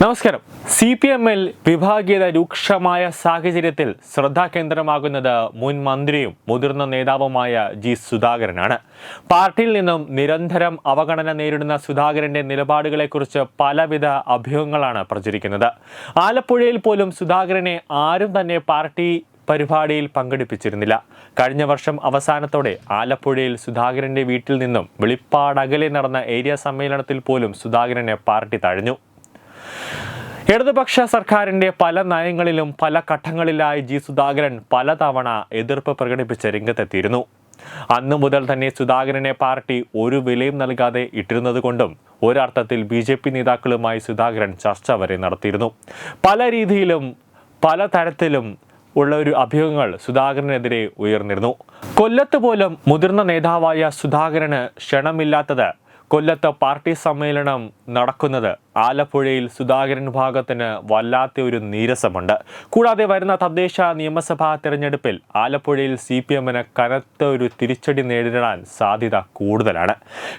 നമസ്കാരം. C P എമ്മിൽ വിഭാഗീയത രൂക്ഷമായ സാഹചര്യത്തിൽ ശ്രദ്ധാകേന്ദ്രമാകുന്നത് മുൻ മന്ത്രിയും മുതിർന്ന നേതാവുമായ ജി സുധാകരനാണ്. പാർട്ടിയിൽ നിന്നും നിരന്തരം അവഗണന നേരിടുന്ന സുധാകരന്റെ നിലപാടുകളെക്കുറിച്ച് പലവിധ അഭ്യൂഹങ്ങളാണ് പ്രചരിക്കുന്നത്. ആലപ്പുഴയിൽ പോലും സുധാകരനെ ആരും തന്നെ പാർട്ടി പരിപാടിയിൽ പങ്കെടുപ്പിച്ചിരുന്നില്ല. കഴിഞ്ഞ വർഷം അവസാനത്തോടെ ആലപ്പുഴയിൽ സുധാകരന്റെ വീട്ടിൽ നിന്നും വെളിപ്പാടകലെ നടന്ന ഏരിയ സമ്മേളനത്തിൽ പോലും സുധാകരനെ പാർട്ടി തഴഞ്ഞു. ഇടതുപക്ഷ സർക്കാരിന്റെ പല നയങ്ങളിലും പല ഘട്ടങ്ങളിലായി ജി സുധാകരൻ പലതവണ എതിർപ്പ് പ്രകടിപ്പിച്ച് രംഗത്തെത്തിയിരുന്നു. അന്നു മുതൽ തന്നെ സുധാകരനെ പാർട്ടി ഒരു വിലയും നൽകാതെ ഇട്ടിരുന്നത് കൊണ്ടും ഒരർത്ഥത്തിൽ ബി ജെ പി നേതാക്കളുമായി സുധാകരൻ ചർച്ച വരെ നടത്തിയിരുന്നു. പല രീതിയിലും പല തരത്തിലും ഉള്ള ഒരു അഭ്യൂഹങ്ങൾ സുധാകരനെതിരെ ഉയർന്നിരുന്നു. കൊല്ലത്ത് പോലും മുതിർന്ന നേതാവായ സുധാകരന് ക്ഷണമില്ലാത്തത് കൊല്ലത്ത് പാർട്ടി സമ്മേളനം നടക്കുന്നത് ആലപ്പുഴയിൽ സുധാകരൻ ഭാഗത്തിന് വല്ലാത്ത ഒരു നീരസമുണ്ട്. കൂടാതെ വരുന്ന തദ്ദേശ നിയമസഭാ തെരഞ്ഞെടുപ്പിൽ ആലപ്പുഴയിൽ സി പി എമ്മിന് കനത്ത ഒരു തിരിച്ചടി നേരിടാൻ സാധ്യത കൂടുതലാണ്.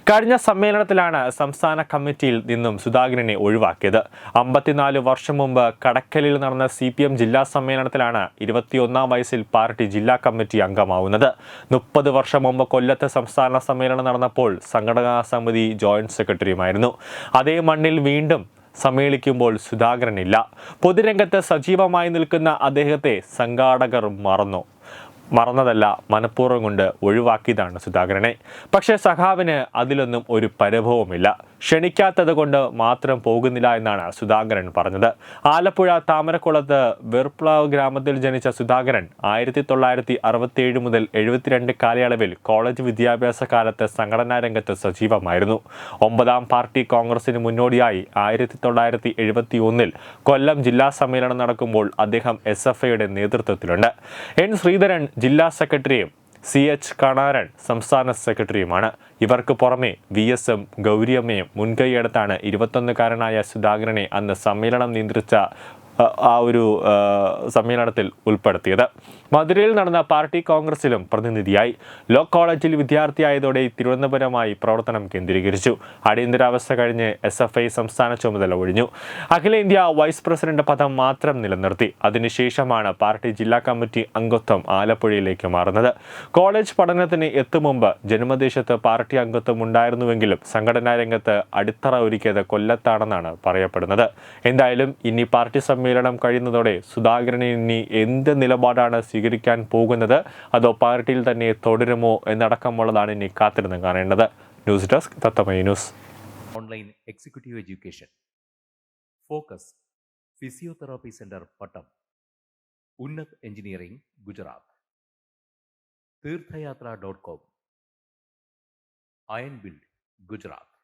കഴിഞ്ഞ സമ്മേളനത്തിലാണ് സംസ്ഥാന കമ്മിറ്റിയിൽ നിന്നും സുധാകരനെ ഒഴിവാക്കിയത്. അമ്പത്തിനാല് വർഷം മുമ്പ് കടക്കലിൽ നടന്ന സി പി എം ജില്ലാ സമ്മേളനത്തിലാണ് ഇരുപത്തിയൊന്നാം വയസ്സിൽ പാർട്ടി ജില്ലാ കമ്മിറ്റി അംഗമാവുന്നത്. മുപ്പത് വർഷം മുമ്പ് കൊല്ലത്ത് സംസ്ഥാന സമ്മേളനം നടന്നപ്പോൾ സംഘടനാ സമിതി ജോയിന്റ് സെക്രട്ടറിയുമായിരുന്നു. അതേ മണ്ണിൽ വീണ്ടും സമ്മേളിക്കുമ്പോൾ സുധാകരനില്ല. പൊതുരംഗത്ത് സജീവമായി നിൽക്കുന്ന അദ്ദേഹത്തെ സംഘാടകർ മറന്നു. മറന്നതല്ല മനഃപൂർവം കൊണ്ട് ഒഴിവാക്കിയതാണ് സുധാകരനെ. പക്ഷേ സഖാവിന് അതിലൊന്നും ഒരു പരിഭവമില്ല. ക്ഷണിക്കാത്തത് കൊണ്ട് മാത്രം പോകുന്നില്ല എന്നാണ് സുധാകരൻ പറഞ്ഞത്. ആലപ്പുഴ താമരക്കുളത്ത് വെർപ്ലാവ് ഗ്രാമത്തിൽ ജനിച്ച സുധാകരൻ ആയിരത്തി തൊള്ളായിരത്തി അറുപത്തിയേഴ് മുതൽ എഴുപത്തിരണ്ട് കാലയളവിൽ കോളേജ് വിദ്യാഭ്യാസ കാലത്ത് സംഘടനാ രംഗത്ത് സജീവമായിരുന്നു. ഒമ്പതാം പാർട്ടി കോൺഗ്രസിന് മുന്നോടിയായി ആയിരത്തി തൊള്ളായിരത്തി എഴുപത്തി ഒന്നിൽ കൊല്ലം ജില്ലാ സമ്മേളനം നടക്കുമ്പോൾ അദ്ദേഹം എസ് എഫ് ഐയുടെ നേതൃത്വത്തിലുണ്ട്. എൻ ശ്രീധരൻ ജില്ലാ സെക്രട്ടറിയും സി എച്ച് കണാരൻ സംസ്ഥാന സെക്രട്ടറിയുമാണ്. ഇവർക്ക് പുറമെ വി എസ് എം ഗൗരിയമ്മയും മുൻകൈയെടുത്താണ് ഇരുപത്തൊന്നുകാരനായ സുധാകരനെ അന്ന് സമ്മേളനം നിയന്ത്രിച്ച ആ ഒരു സമ്മേളനത്തിൽ ഉൾപ്പെടുത്തിയത്. മധുരയിൽ നടന്ന പാർട്ടി കോൺഗ്രസിലും പ്രതിനിധിയായി. ലോ കോളേജിൽ വിദ്യാർത്ഥിയായതോടെ തിരുവനന്തപുരമായി പ്രവർത്തനം കേന്ദ്രീകരിച്ചു. അടിയന്തരാവസ്ഥ കഴിഞ്ഞ് എസ് എഫ് ഐ സംസ്ഥാന ചുമതല ഒഴിഞ്ഞു. അഖിലേന്ത്യാ വൈസ് പ്രസിഡന്റ് പദം മാത്രം നിലനിർത്തി. അതിനുശേഷമാണ് പാർട്ടി ജില്ലാ കമ്മിറ്റി അംഗത്വം ആലപ്പുഴയിലേക്ക് മാറുന്നത്. കോളേജ് പഠനത്തിന് എത്തും മുമ്പ് ജന്മദേശത്ത് പാർട്ടി അംഗത്വം ഉണ്ടായിരുന്നുവെങ്കിലും സംഘടനാ രംഗത്ത് അടിത്തറ ഒരുക്കിയത് കൊല്ലത്താണെന്നാണ് പറയപ്പെടുന്നത്. എന്തായാലും ഇനി പാർട്ടി സമ്മേളനം കഴിയുന്നതോടെ സുധാകരന് ഇനി എന്ത് നിലപാടാണ് സ്വീകരിക്കാൻ പോകുന്നത്? അതോ പാർട്ടിയിൽ തന്നെ തുടരുമോ എന്നടക്കമുള്ളതാണ് ഇനി കാത്തിരുന്ന് കാണേണ്ടത്. News desk തത്തമയ news. Online executive education. Focus physiotherapy centre Pattom. Unnat engineering Gujarat. Theerthayatra dot com. Iron build Gujarat.